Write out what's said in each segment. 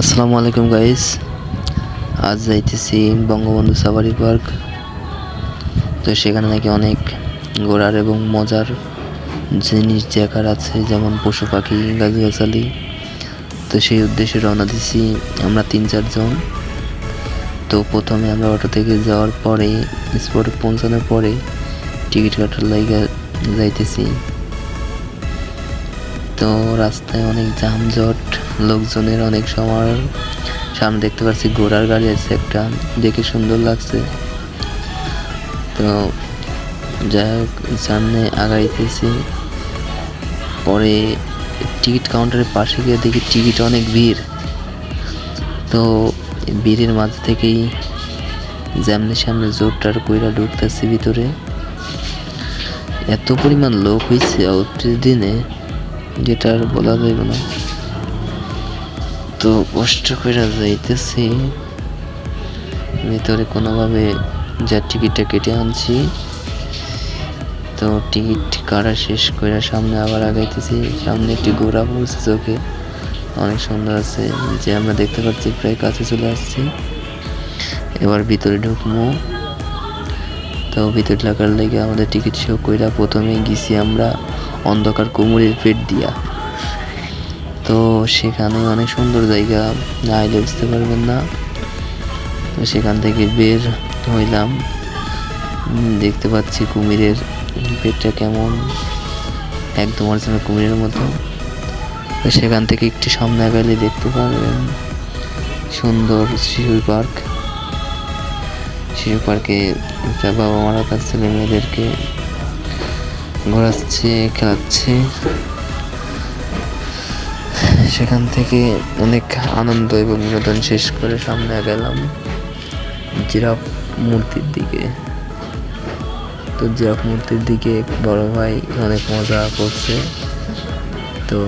আসসালামু আলাইকুম গাইস আজ যাইতেছি বঙ্গবন্ধু সাফারি পার্ক। তো সেখানে নাকি অনেক ঘোরার এবং মজার জিনিস দেখার আছে, যেমন পশু পাখি, গাছগাছালি। তো সেই উদ্দেশ্যে রওনা দিছি আমরা তিন চারজন। তো প্রথমে আমরা অটো থেকে যাওয়ার পরে স্পটে পৌঁছানোর পরে টিকিট কাটার লাইগা যাইতেছি। তো রাস্তায় অনেক যানজট লোকজনের অনেক সময় সামনে দেখতে পাচ্ছি ঘোড়ার গাড়ি আছে একটা, দেখে সুন্দর লাগছে। তো যাই হোক, সামনে আগাইতেছি। পরে টিকিট কাউন্টারের পাশে গিয়ে দেখি টিকিট অনেক ভিড়। তো ভিড়ের মাঝ থেকেই জ্যামনের সামনে জোরটার কইরা ঢুকতেছি ভিতরে। এত পরিমাণ লোক হয়েছে দিনে, যেটা আর বলা যাবে না। কষ্ট করে যাইতেছি। ভিতরে কোনোভাবে যা টিকিটটা কেটে আনছি। তো টিকিট কাটা শেষ করে সামনে আবার আগাইতেছি। সামনে একটি ঘোড়া পড়ছে চোখে। অনেক সুন্দর আছে। যে আমরা দেখতে পাচ্ছি প্রায় কাছে চলে আসছি। এবার ভিতরে ঢুকবো। তো ভিতরে ঢাকার লেগে আমাদের টিকিট শো কইরা প্রথমে গেছি আমরা অন্ধকার কুমুরের পেট দিয়া। তো সেখানে অনেক সুন্দর জায়গা না আইলে বুঝতে পারবেন না। তো সেখান থেকে বের হইলাম। দেখতে পাচ্ছি কুমিরের পেটটা কেমন। একদম আর অরিজিনাল কুমিরের মতো। তো সেখান থেকে একটু সামনে গেলে দেখতে পারবেন সুন্দর শিশু পার্ক। শিশু পার্কে একটা বাবা মারা তার ছেলে মেয়েদেরকে ঘোরাচ্ছে, খেলাচ্ছে। সেখান থেকে অনেক আনন্দ এবং বিনোদন শেষ করে সামনে গেলাম জিরাফ মূর্তির দিকে। তো জিরাফ মূর্তির দিকে বড় ভাই অনেক মজা করছে। তো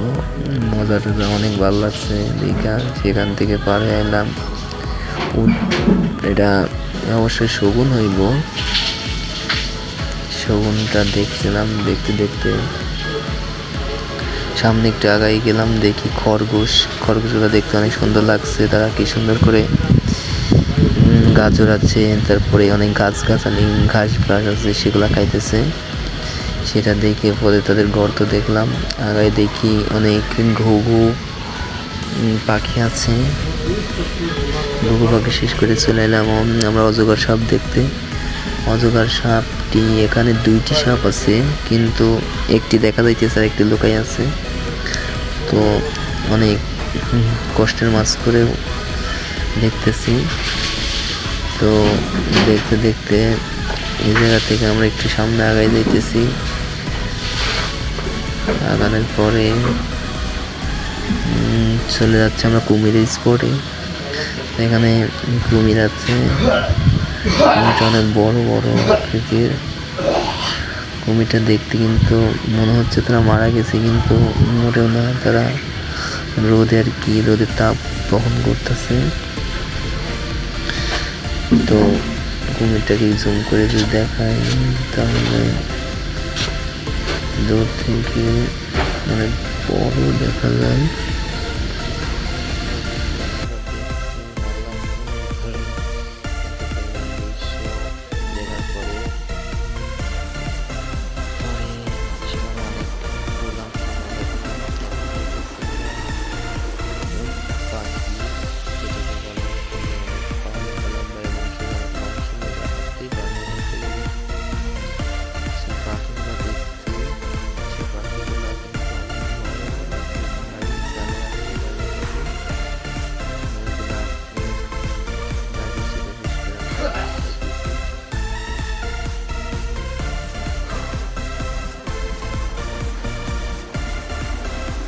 মজাটা অনেক ভালো লাগছে দীঘা সেখান থেকে পার হয়ে এলাম। এটা অবশ্যই শগুন হইব। শগুনটা দেখছিলাম, দেখতে দেখতে সামনে একটু আগাই গেলাম, দেখি খরগোশ, খরগোশগুলো দেখতে অনেক সুন্দর লাগছে, তারা কি সুন্দর করে গাজর আছে, তারপরে অনেক গাছ গাছালি ঘাস ঘাস আছে, সেগুলো খাইতেছে। সেটা দেখে পরে তাদের গর্ত দেখলাম আগায় দেখি অনেক ঘুঘু পাখি আছে। ঘুঘু পাখি শেষ করে চলে এলাম আমরা অজগর সাপ দেখতে। অজগর সাপটি এখানে দুইটি সাপ আছে, কিন্তু একটি দেখা যাইতেছে আর একটি লুকাই আছে। তো অনেক কষ্টের মাছ করে দেখতেছি। তো দেখতে দেখতে এই জায়গা থেকে আমরা একটু সামনে আগাই যাইতেছি। আগানোর পরে চলে যাচ্ছে আমরা কুমিরের স্পটে এখানে কুমির আছে। অনেক বড় বড় আকৃতির। কুমিরটা দেখতে কিন্তু মনে হচ্ছে তারা মারা গেছে, কিন্তু মোটেও না। তারা রোদে আর কি রোদের তাপ বহন করতেছে। তো কুমিরটাকে জুম করে যদি দেখায় তাহলে দূর থেকে অনেক বড় দেখা যায়।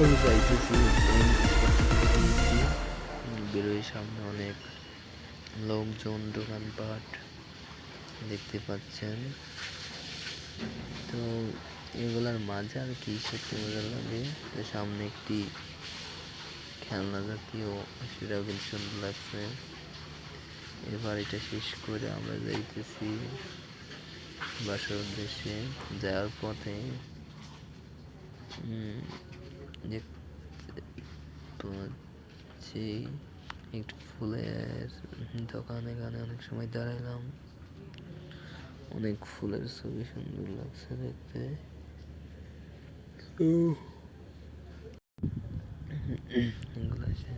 আমি যাইতেছি বেরোয় সামনে অনেক লোকজন, দোকানপাট দেখতে পাচ্ছেন। তো এগুলার মাঝে আর কি সত্যি মজা লাগে সামনে একটি খেলনা জাতীয় সেটাও কিন্তু সুন্দর লাগছে। এবার এটা শেষ করে আমরা যাইতেছি বাসার উদ্দেশ্যে। যাওয়ার পথে পাচ্ছি একটু ফুলের দোকান এখানে অনেক সময় দাঁড়াইলাম। অনেক ফুলের ছবি সুন্দর লাগছে দেখতে। এগুলো আছে।